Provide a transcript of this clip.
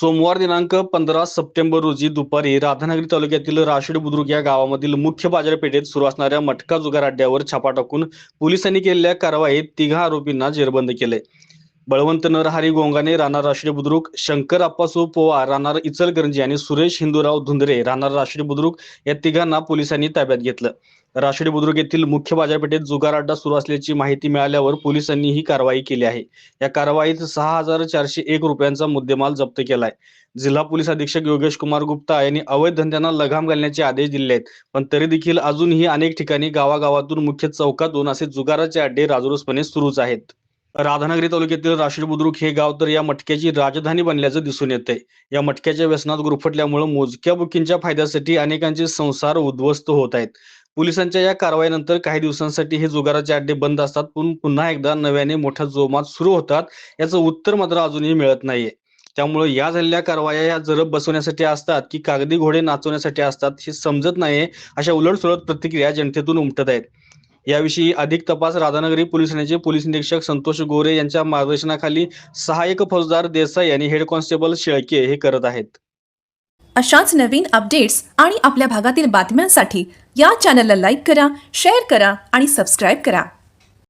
सोमवार दिनांक पंधरा सप्टेंबर रोजी दुपारी राधानगरी तालुक्यातील राशिड बुद्रुक या गावामधील मुख्य बाजारपेठेत सुरू असणाऱ्या मटका जुगार अड्ड्यावर छापा टाकून पोलिसांनी केलेल्या कारवाईत तिघा आरोपींना जेरबंद केले. बळवंत नरहारी गोंगाने राहणार राष्ट्रीय बुद्रुक शंकर अप्पासो पोवार राहणार इचलकरंजी आणि सुरेश हिंदूराव धुंदरे राहणार राष्ट्रीय बुद्रुक या तिघांना पोलिसांनी ताब्यात घेतलं. राष्ट्रीय बुद्रुक येथील मुख्य बाजारपेठेत जुगार अड्डा सुरू असल्याची माहिती मिळाल्यावर पोलिसांनी ही कारवाई केली आहे. या कारवाईत सहा हजार चारशे एक रुपयांचा मुद्देमाल जप्त केलाय. जिल्हा पोलीस अधीक्षक योगेश कुमार गुप्ता यांनी अवैध धंद्यांना लगाम घालण्याचे आदेश दिले आहेत पण तरी देखील अजूनही अनेक ठिकाणी गावागावातून मुख्य चौकातून असे जुगाराचे अड्डे राजरोसपणे सुरूच आहेत. राधानगरी तालुक्यातील राशीड बुद्रुक हे गाव तर या मटक्याची राजधानी बनल्याचं दिसून येतंय. या मटक्याच्या व्यसनात गुरफटल्यामुळे मोजक्या बुकींच्या फायद्यासाठी अनेकांचे संसार उद्ध्वस्त होत आहेत. पोलिसांच्या या कारवाईनंतर काही दिवसांसाठी हे जुगाराचे अड्डे बंद असतात पण पुन्हा एकदा नव्याने मोठ्या जोमात सुरू होतात याचं उत्तर मात्र अजूनही मिळत नाहीये. त्यामुळे या झालेल्या कारवाया या जरब बसवण्यासाठी असतात की कागदी घोडे नाचवण्यासाठी असतात हे समजत नाहीये अशा उलटसुलट प्रतिक्रिया जनतेतून उमटत आहेत. याविषयी अधिक तपास राधानगरी पोलीस ठाण्याचे पोलीस निरीक्षक संतोष गोरे यांच्या मार्गदर्शनाखाली सहाय्यक फौजदार देसाई आणि हेड कॉन्स्टेबल शेळके हे करत आहेत. अशाच नवीन अपडेट्स आणि आपल्या भागातील बातम्यांसाठी या चॅनलला लाईक करा शेअर करा आणि सबस्क्राईब करा.